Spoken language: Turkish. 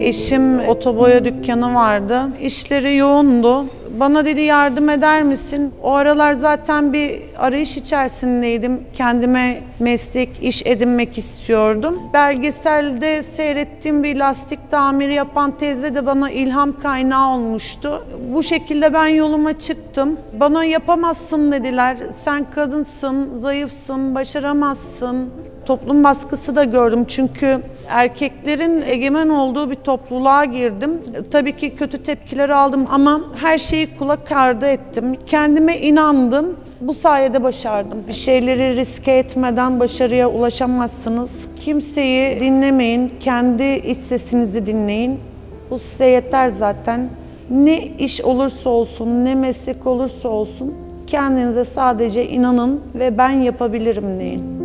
Eşim otoboya dükkanı vardı. İşleri yoğundu. Bana dedi yardım eder misin? O aralar zaten bir arayış içerisindeydim. Kendime meslek, iş edinmek istiyordum. Belgeselde seyrettiğim bir lastik tamiri yapan teyze de bana ilham kaynağı olmuştu. Bu şekilde ben yoluma çıktım. Bana yapamazsın dediler. Sen kadınsın, zayıfsın, başaramazsın. Toplum baskısı da gördüm çünkü erkeklerin egemen olduğu bir topluluğa girdim. Tabii ki kötü tepkiler aldım ama her şeyi kulak ardı ettim. Kendime inandım. Bu sayede başardım. Bir şeyleri riske etmeden başarıya ulaşamazsınız. Kimseyi dinlemeyin. Kendi iç sesinizi dinleyin. Bu size yeter zaten. Ne iş olursa olsun, ne meslek olursa olsun kendinize sadece inanın ve ben yapabilirim deyin.